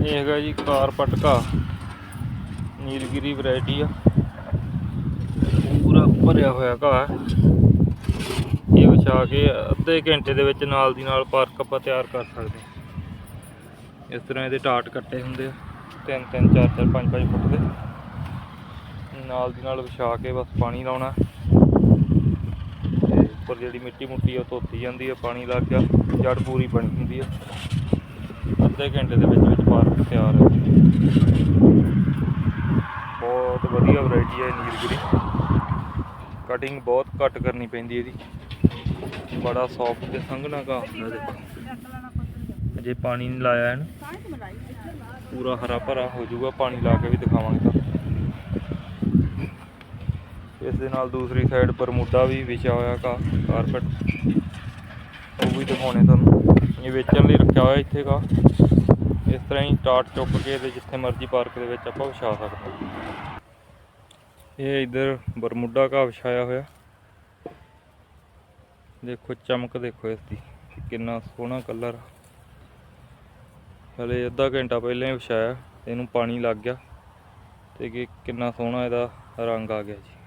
ਇਹ ਹੈਗਾ ਜੀ ਕਾਰ ਪਟਕਾ। ਨੀਲਗਿਰੀ ਵੈਰਾਈਟੀ ਆ। ਪੂਰਾ ਭਰਿਆ ਹੋਇਆ ਘਾਹ ਇਹ ਵਿਛਾ ਕੇ ਅੱਧੇ ਘੰਟੇ ਦੇ ਵਿੱਚ ਨਾਲ ਦੀ ਨਾਲ ਪਾਰਕ ਆਪਾਂ ਤਿਆਰ ਕਰ ਸਕਦੇ ਇਸ ਤਰ੍ਹਾਂ ਇਹਦੇ ਟਾਟ ਕੱਟੇ ਹੁੰਦੇ ਆ। ਤਿੰਨ ਤਿੰਨ, ਚਾਰ ਚਾਰ, ਪੰਜ ਪੰਜ ਫੁੱਟ ਦੇ। ਨਾਲ ਦੀ ਨਾਲ ਵਿਛਾ ਕੇ ਬਸ ਪਾਣੀ ਲਾਉਣਾ। ਤੇ ਉੱਪਰ ਜਿਹੜੀ ਮਿੱਟੀ ਮੁੱਟੀ ਆ ਉਹ ਧੋਤੀ ਜਾਂਦੀ ਆ। ਪਾਣੀ ਲੱਗ ਗਿਆ ਜੜ ਪੂਰੀ ਬਣੀ ਹੁੰਦੀ ਆ। ਅੱਧੇ ਘੰਟੇ ਦੇ ਵਿੱਚ ਵਿੱਚ ਪਾਰਕ ਤਿਆਰ ਹੈ ਬਹੁਤ ਵਧੀਆ ਵੈਰਾਈਟੀ ਹੈ ਨੀਲਗਿਰੀ ਕਟਿੰਗ ਬਹੁਤ ਘੱਟ ਕਰਨੀ ਪੈਂਦੀ ਇਹਦੀ। ਬੜਾ ਸੌਫਟ ਤੇ ਸੰਘਣਾ ਘਾਹ ਹੁੰਦਾ ਦੇਖੋ ਅਜੇ ਪਾਣੀ ਨਹੀਂ ਲਾਇਆ ਇਹਨੂੰ, ਪੂਰਾ ਹਰਾ ਭਰਾ ਹੋ ਜਾਊਗਾ, ਪਾਣੀ ਲਾ ਕੇ ਵੀ ਦਿਖਾਵਾਂਗੇ ਤੁਹਾਨੂੰ। ਇਸ ਦੇ ਨਾਲ ਦੂਸਰੀ ਸਾਈਡ ਬਰਮੂਡਾ ਵੀ ਵਿਛਿਆ ਹੋਇਆ ਘਾਹ ਕਾਰਪਟ ਉਹ ਵੀ ਦਿਖਾਉਣੇ ਤੁਹਾਨੂੰ। ਇਹ ਵੇਚਣ ਲਈ ਰੱਖਿਆ ਹੋਇਆ ਇੱਥੇ ਘਾਹ ਇਸ ਤਰ੍ਹਾਂ ਹੀ ਟਾਟ ਚੁੱਕ ਕੇ ਤੇ ਜਿੱਥੇ ਮਰਜ਼ੀ ਪਾਰਕ ਦੇ ਵਿੱਚ ਆਪਾਂ ਵਿਛਾ ਸਕਦੇ ਹਾਂ। ਇਹ ਇਧਰ ਬਰਮੁੱਡਾ ਘਾਹ ਵਿਛਾਇਆ ਹੋਇਆ। ਦੇਖੋ, ਚਮਕ ਦੇਖੋ ਇਸ ਦੀ ਕਿੰਨਾ ਸੋਹਣਾ ਕਲਰ ਹਲੇ ਅੱਧਾ ਘੰਟਾ ਪਹਿਲਾਂ ਹੀ ਵਿਛਾਇਆ, ਇਹਨੂੰ ਪਾਣੀ ਲੱਗ ਗਿਆ ਤੇ ਕਿ ਕਿੰਨਾ ਸੋਹਣਾ ਇਹਦਾ ਰੰਗ ਆ ਗਿਆ ਜੀ।